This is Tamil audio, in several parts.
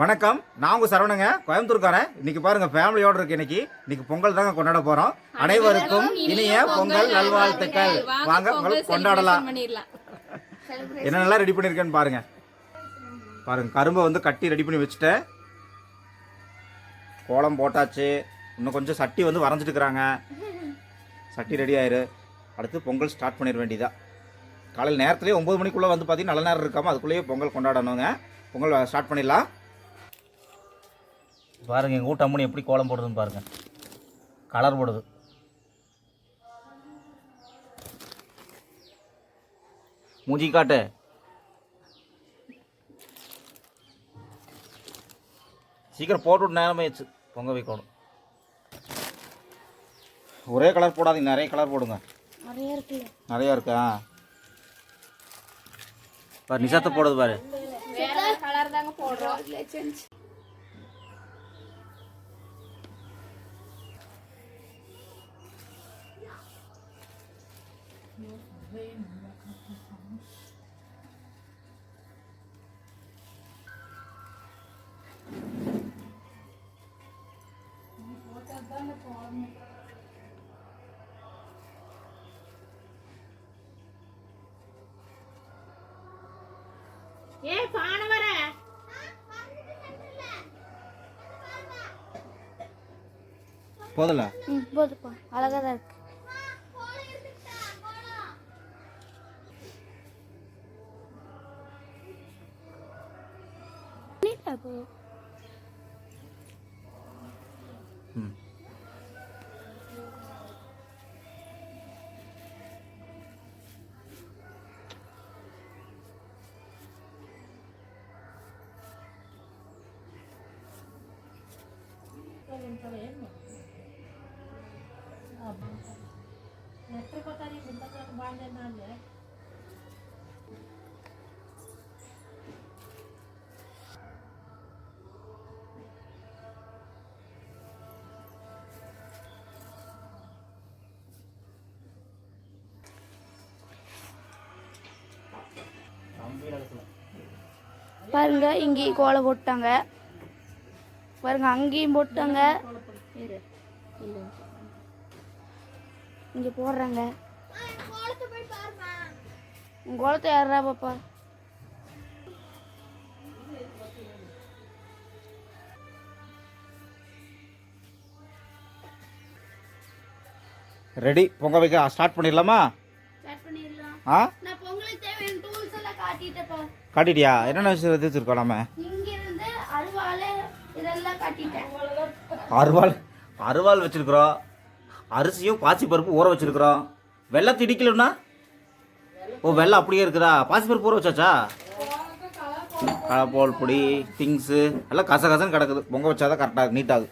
வணக்கம். நான் உங்க சரவணங்க. கோயம்புத்தூர்காரன். இன்னைக்கு பாருங்க ஃபேமிலியோட இருக்கு இன்னைக்கு. இன்னைக்கு பொங்கல் தாங்க கொண்டாட போறோம். அனைவருக்கும் இனிய பொங்கல் நல்வாழ்த்துக்கள். வாங்க பொங்கல் கொண்டாடலாம். என்னென்னலாம் ரெடி பண்ணியிருக்கேன்னு பாருங்க. பாருங்க கரும்பை வந்து கட்டி ரெடி பண்ணி வச்சுட்டேன். கோலம் போட்டாச்சு. இன்னும் கொஞ்சம் சட்டி வந்து வரைஞ்சிட்டு இருக்கிறாங்க சட்டி ரெடி ஆயிரு. அடுத்து பொங்கல் ஸ்டார்ட் பண்ணிட வேண்டியதா. காலையில் நேரத்துலேயே ஒம்பது மணிக்குள்ளே வந்து பார்த்தீங்கன்னா நல்ல நேரம் இருக்காமல் அதுக்குள்ளேயே பொங்கல் கொண்டாடணுங்க. பொங்கல் ஸ்டார்ட் பண்ணிடலாம். பாருங்க எங்கள் வீட்டு அம்மனி எப்படி கோலம் போடுதுன்னு பாருங்க. கலர் போடுது. மூஞ்சி காட்டு. சீக்கிரம் போட்டு விட்டு நேரமே ஆச்சு. பொங்க வைக்கணும் ஒரே கலர் போடாதீங்க நிறைய கலர் போடுங்க. நிறைய இருக்கா? பாரு நிசாத்தை போடுது பாரு. வேற கலர் தாங்க போடுறோம். ஏ பானை வர. போதல போதுப்பா அழகா தான் இருக்கு. aku Hmm. Nah, terima kasih bentar ke bandar nanti. பாருங்க இங்கேயும் கோலம் போட்டாங்க. பாருங்க அங்கேயும் போட்டாங்க. இங்க போடுறாங்க. உங்க கோலத்தை யாரா பாப்பா? ரெடி பொங்க வைக்க ஸ்டார்ட் பண்ணிடலாமா? ஸ்டார்ட் பண்ணிடலாம். ஆ? காட்டிட்டியா? என்னென்ன விஷயம் எது வச்சிருக்கோம் நம்ம? இங்க இருந்து அருவாள் இதெல்லாம் காட்டிட்டேன். அருவாள் வச்சிருக்கிறோம். அரிசியும் பாசி பருப்பு ஊற வச்சிருக்கிறோம். வெள்ளத்தை இடிக்கலன்னா ஓ வெள்ளம் அப்படியே இருக்குதா? பாசி பருப்பு ஊற வச்சாச்சா? கலப்போல் பொடி திங்ஸு எல்லாம் கச கசன்னு கிடக்குது. பொங்க வச்சாதான் கரெக்டாக நீட்டாகுது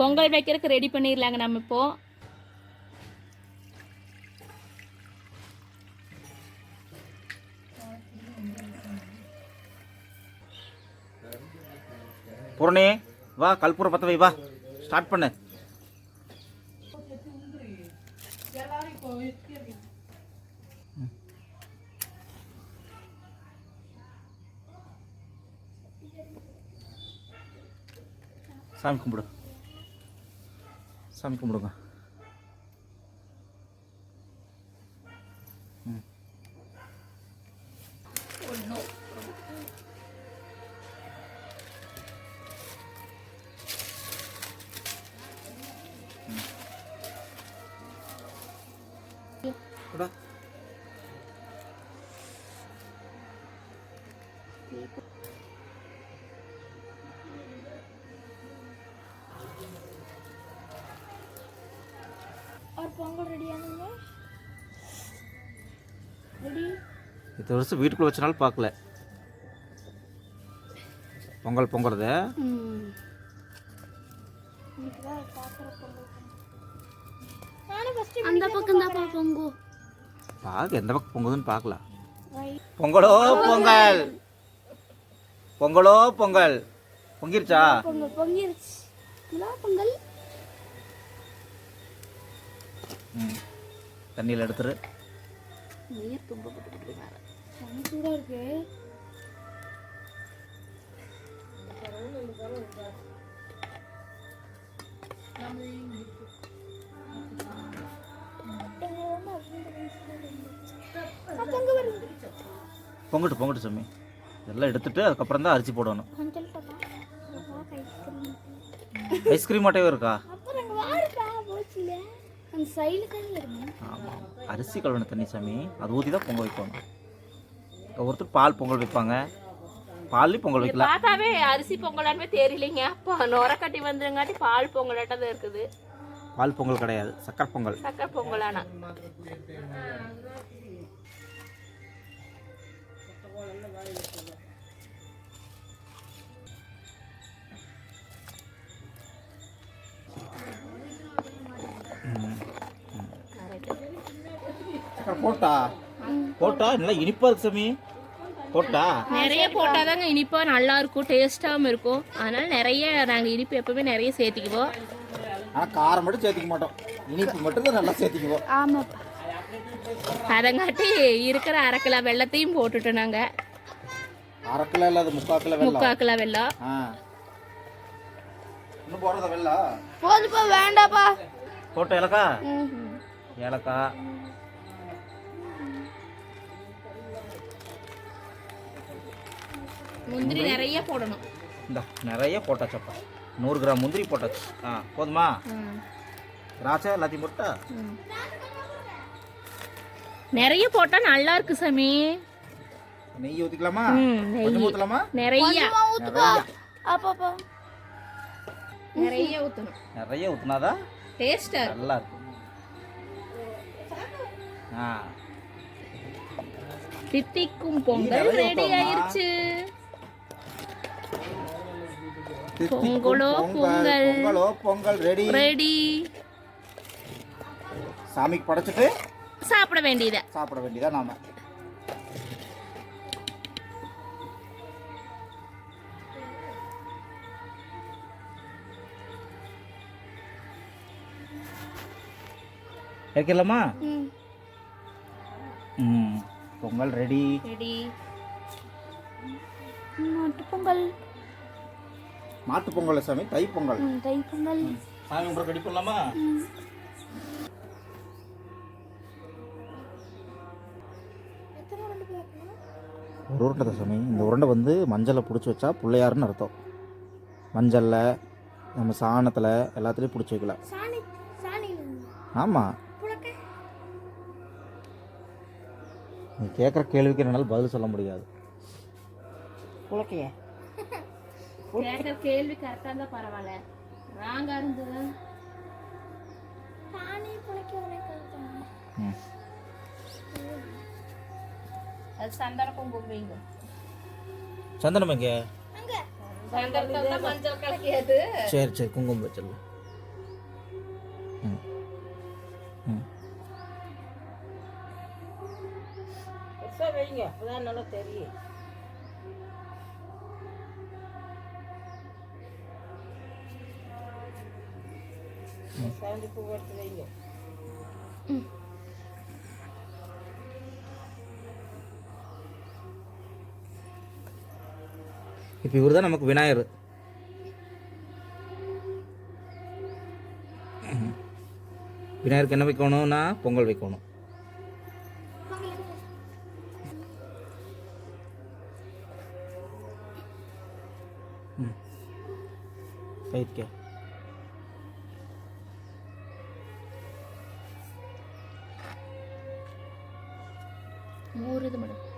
பொங்கல் வைக்கிறதுக்கு ரெடி பண்ணிடலாங்க நம்ம இப்போ. பூரணி வா கல்பூரம் பற்ற வை வா. ஸ்டார்ட் பண்ணு. சாமி கும்பிடு. சாமி கும்பிடுங்க. பொங்கல் ரெடி இந்த வருஷம் வீட்டுக்குள்ள வச்சனாலும் பார்க்கல. பொங்கல் பொங்குறது அந்த பக்கம் தான் பொங்கு. பார்க்க எந்த பக்கம் பொங்குதுன்னு பார்க்கலாம் பொங்கலோ பொங்கல். பொங்கலோ பொங்கல்? பொங்கிருச்சா? பொங்கல் பொங்கல். ம். தண்ணியில் எடுத்துரு. நீர் இருக்கு. பொங்கட்டு பொங்கட்டு சாமி. இதெல்லாம் எடுத்துட்டு அதுக்கப்புறம் தான் அரிசி போடணும். ஐஸ்கிரீம் மாட்டையும் இருக்கா? ஆமாம் அரிசி கழுவின தண்ணி சாமி. அது ஊற்றி தான் பொங்கல் வைக்கணும். ஒருத்தர் பால் பொங்கல் வைப்பாங்க. பால்லையும் பொங்கல் வைக்கலாம். பார்த்தாவே அரிசி பொங்கலான்னு தெரியலைங்க. அப்போ நுர கட்டி வந்துருங்காட்டி பால் பொங்கலாட்டம் தான் இருக்குது. பால் பொங்கல் கிடையாது. சக்கரை பொங்கல். சக்கரை பொங்கலானா. சக்கரை போட்டா? போட்டா? நல்லா இனிப்பா இருக்கு சாமி. போட்டா? நிறைய போட்டாதாங்க இனிப்பா நல்லா இருக்கும் டேஸ்டாகவும் இருக்கும். அதனால நிறைய நாங்கள் இனிப்பு எப்பவுமே நிறைய சேர்த்திக்குவோம். ஆனால் காரம் மட்டும் சேர்த்திக்க மாட்டோம். இனிப்பு மட்டும் தான் நல்லா சேர்த்திக்குவோம். ஆமாப்பா. அதங்காட்டி இருக்கிற அரை கிலோ வெள்ளத்தையும் போட்டுட்டோம் நாங்கள் அரை கிலோ இல்லை அது முக்கால் கிலோ வெள்ளம். முக்கால் கிலோ ஆ. இன்னும் போடுறதா வெள்ளம்? போதுப்பா வேண்டாப்பா. போட்ட ஏலக்கா ம் ஏலக்காய். முந்திரி நிறைய போடணும். இந்த நிறைய போட்டாச்சப்பா. நூறு கிராம் முந்திரி போட்டாச்சு. ஆ போதுமா? திராட்சை எல்லாத்தையும் போட்டா? நிறைய போட்டா நல்லா இருக்கு சாமி. நெய் ஊற்றிக்கலாமா ம், நெய். கொஞ்சம் ஊற்றலாமா நிறைய. அப்பாப்பா நிறைய. ஊற்றணும் நிறைய ஊற்றினாதான் டேஸ்டா நல்லா இருக்கும். ஆ. தித்திக்கும் பொங்கல் ரெடி ஊத்தணுமா? ஆயிருச்சு. பொங்கலோ பொங்கல். பொங்கலோ. பொங்கல் ரெடி ரெடி சாமிக்கு படைச்சிட்டு சாப்பிட வேண்டியது. சாப்பிட வேண்டியதா நாம. வைக்கலாமா ம். Pongal ready ready Pongal. மாட்டு பொங்கல் சாமி தை பொங்கல். தை பொங்கல். சாமி கும்பிட ரெடி பண்ணலாமா. ஒரு உருண்டை தான் சாமி. இந்த உருண்டை வந்து மஞ்சளை பிடிச்சி வச்சா பிள்ளையாருன்னு அர்த்தம். மஞ்சளில் நம்ம சாணத்தில் எல்லாத்துலேயும் பிடிச்சி வைக்கலாம். சாணி சாணி ஆமாம் நீ கேட்குற கேள்விக்கு என்னால் பதில் சொல்ல முடியாது. புழக்கைய கேட்குற கேள்வி கரெக்டாக இருந்தால் பரவாயில்ல. ராங்கா இருந்தது அது சந்தன குங்குமம் வைங்க சந்தனம் எங்கே? மஞ்சள் கலக்கியது சரி சரி குங்குமம் வச்சிடலாம். வைங்க. அதான் நல்லா தெரியும். பூ எடுத்து வைங்க இப்போ இவர் தான் நமக்கு விநாயகர். விநாயகருக்கு என்ன வைக்கணும்னா பொங்கல் வைக்கணும். ம். ரைட்கே ಮೂರಿದು ಮೇಡಮ್.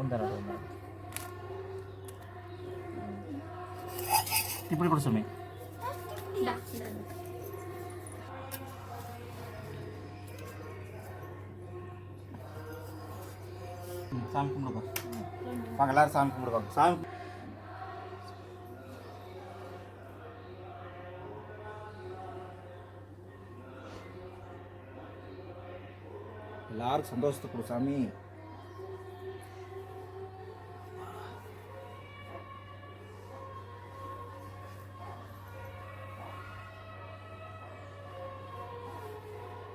ఉంటారా ఇప్పుడు ఇప్పుడు సుమి சாமி கும்பிடுவோம் வாங்க எல்லாரும் சாமி கும்பிடுவாங்க சாமி எல்லாருக்கும் சந்தோஷத்தை கொடு சாமி.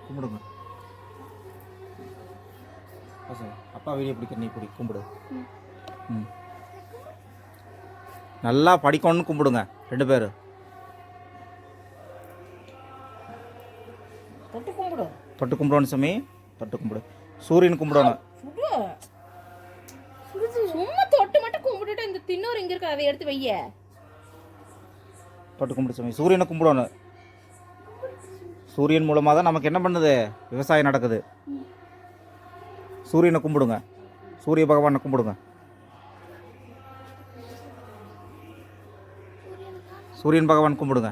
கும்பிடுங்க. அப்பா வீடியோ பிடிக்கிற நீ பிடி கும்பிடு. ம். நல்லா படிக்கணும்னு கும்பிடுங்க ரெண்டு பேரும் தொட்டு கும்பிடு. தொட்டு கும்பிடணும் சாமி. தொட்டு கும்பிடு. சூரியன் கும்பிடணும். சும்மா தொட்டு மட்டும் கும்பிட்டுட்டு இந்த தின்னூர் இங்க இருக்கு அதை எடுத்து வைய. தொட்டு கும்பிடு சாமி. சூரியனை கும்பிடணும். சூரியன் மூலமாக தான் நமக்கு என்ன பண்ணுது? விவசாயம் நடக்குது. சூரியனை கும்பிடுங்க. சூரிய பகவானை கும்பிடுங்க. சூரியன் பகவான் கும்பிடுங்க.